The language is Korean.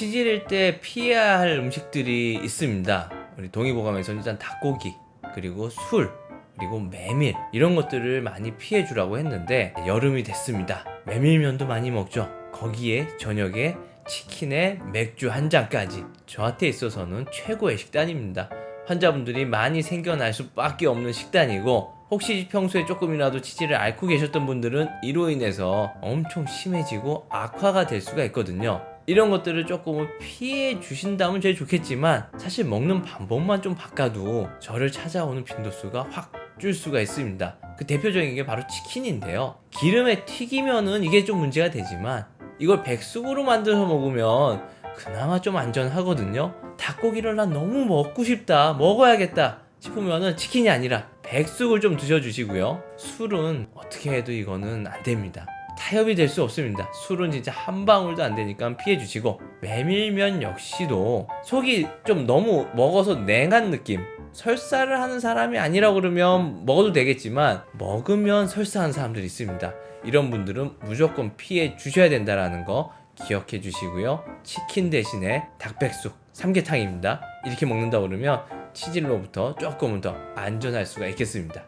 치질일 때 피해야 할 음식들이 있습니다. 우리 동의보감에서 일단 닭고기 그리고 술 그리고 메밀 이런 것들을 많이 피해 주라고 했는데 여름이 됐습니다. 메밀면도 많이 먹죠. 거기에 저녁에 치킨에 맥주 한 잔까지 저한테 있어서는 최고의 식단입니다. 환자분들이 많이 생겨날 수밖에 없는 식단이고 혹시 평소에 조금이라도 치질을 앓고 계셨던 분들은 이로 인해서 엄청 심해지고 악화가 될 수가 있거든요. 이런 것들을 조금 피해 주신다면 제일 좋겠지만 사실 먹는 방법만 좀 바꿔도 저를 찾아오는 빈도수가 확 줄 수가 있습니다. 그 대표적인 게 바로 치킨인데요. 기름에 튀기면은 이게 좀 문제가 되지만 이걸 백숙으로 만들어서 먹으면 그나마 좀 안전하거든요. 닭고기를 난 너무 먹고 싶다, 먹어야겠다 싶으면은 치킨이 아니라 백숙을 좀 드셔주시고요. 술은 어떻게 해도 이거는 안 됩니다. 타협이 될 수 없습니다. 술은 진짜 한 방울도 안 되니까 피해 주시고 메밀면 역시도 속이 좀 너무 먹어서 냉한 느낌. 설사를 하는 사람이 아니라 그러면 먹어도 되겠지만 먹으면 설사하는 사람들이 있습니다. 이런 분들은 무조건 피해 주셔야 된다라는 거 기억해 주시고요. 치킨 대신에 닭백숙, 삼계탕입니다. 이렇게 먹는다 그러면 치질로부터 조금은 더 안전할 수가 있겠습니다.